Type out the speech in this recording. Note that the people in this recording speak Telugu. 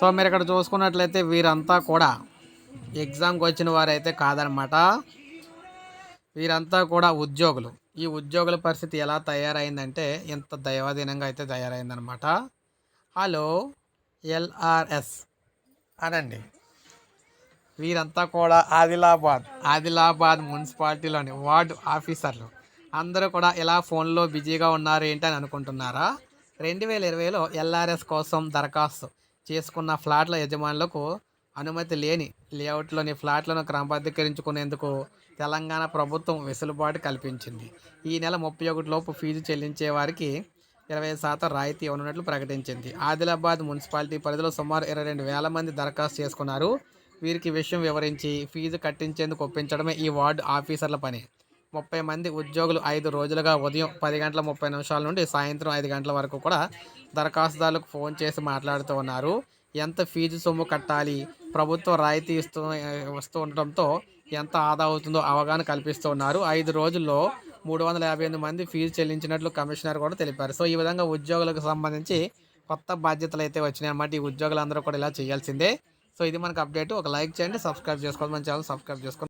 సో మీరు ఇక్కడ చూసుకున్నట్లయితే వీరంతా కూడా ఎగ్జామ్కి వచ్చిన వారైతే కాదనమాట వీరంతా కూడా ఉద్యోగులు. ఈ ఉద్యోగుల పరిస్థితి ఎలా తయారైందంటే ఎంత దైవాధీనంగా అయితే తయారైందనమాట హలో ఎల్ఆర్ఎస్ అనండి. వీరంతా కూడా ఆదిలాబాద్ ఆదిలాబాద్ మున్సిపాలిటీలోని వార్డు ఆఫీసర్లు. అందరూ కూడా ఇలా ఫోన్లో బిజీగా ఉన్నారు ఏంటి అని అనుకుంటున్నారా? రెండు వేల ఇరవైలో ఎల్ఆర్ఎస్ కోసం దరఖాస్తు. చేసుకున్న ఫ్లాట్ల యజమానులకు అనుమతి లేని లేఅవుట్లోని ఫ్లాట్లను క్రమబద్ధీకరించుకునేందుకు తెలంగాణ ప్రభుత్వం వెసులుబాటు కల్పించింది. ఈ నెల ముప్పై ఒకటిలోపు ఫీజు చెల్లించే వారికి ఇరవై శాతం రాయితీ ఇవ్వనున్నట్లు ప్రకటించింది. ఆదిలాబాద్ మున్సిపాలిటీ పరిధిలో సుమారు ఇరవై రెండు వేల మంది దరఖాస్తు చేసుకున్నారు. వీరికి విషయం వివరించి ఫీజు కట్టించేందుకు ఒప్పించడమే ఈ వార్డు ఆఫీసర్ల పని. ముప్పై మంది ఉద్యోగులు ఐదు రోజులుగా ఉదయం పది గంటల ముప్పై నిమిషాల నుండి సాయంత్రం ఐదు గంటల వరకు కూడా దరఖాస్తుదారులకు ఫోన్ చేసి మాట్లాడుతూ ఉన్నారు. ఎంత ఫీజు సొమ్ము కట్టాలి? ప్రభుత్వం రాయితీ ఇస్తూ వస్తూ ఉండటంతో ఎంత ఆదా అవుతుందో అవగాహన కల్పిస్తూ ఉన్నారు. ఐదు రోజుల్లో మూడు వందల యాభై ఎనిమిది మంది ఫీజు చెల్లించినట్లు కమిషనర్ కూడా తెలిపారు. సో ఈ విధంగా ఉద్యోగులకు సంబంధించి కొత్త బాధ్యతలు అయితే వచ్చినాయి అన్నమాట. ఈ ఉద్యోగులందరూ కూడా ఇలా చేయాల్సిందే. సో ఇది మనకు అప్డేట్. ఒక లైక్ చేయండి సబ్స్క్రైబ్ చేసుకోండి మన ఛానల్ సబ్స్క్రైబ్ చేసుకోండి.